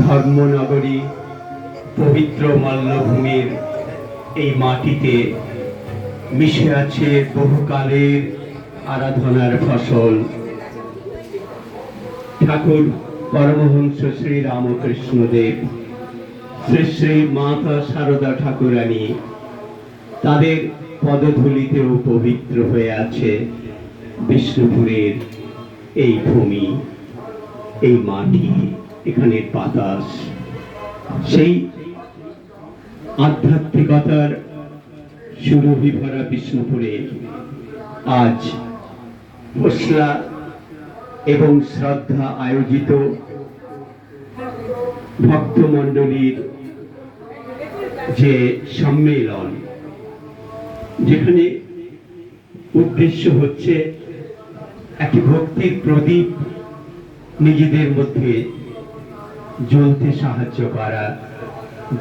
ধর্মনগরী পবিত্র মাল্যভূমির এই মাটিতে মিশে আছে বহুকালের আরাধনার ফসল। ঠাকুর পরমহংস শ্রী রামকৃষ্ণদেব, শ্রী শ্রী মাতা সারদা ঠাকুরানী তাদের পদধূলিতেও পবিত্র হয়ে আছে বিষ্ণুপুরের এই ভূমি, এই মাটি। এখানের বাতাস। সেই আধ্যাত্মিকতার সুরভি ভরা বিষ্ণুপুরে। আজ ফসলা এবং শ্রদ্ধা আয়োজিত ভক্তমণ্ডলীর যে সম্মেলন, যেখানে উদ্দেশ্য হচ্ছে একটি ভক্তির প্রদীপ নিজেদের মধ্যে জ্বলতে সাহায্য করা।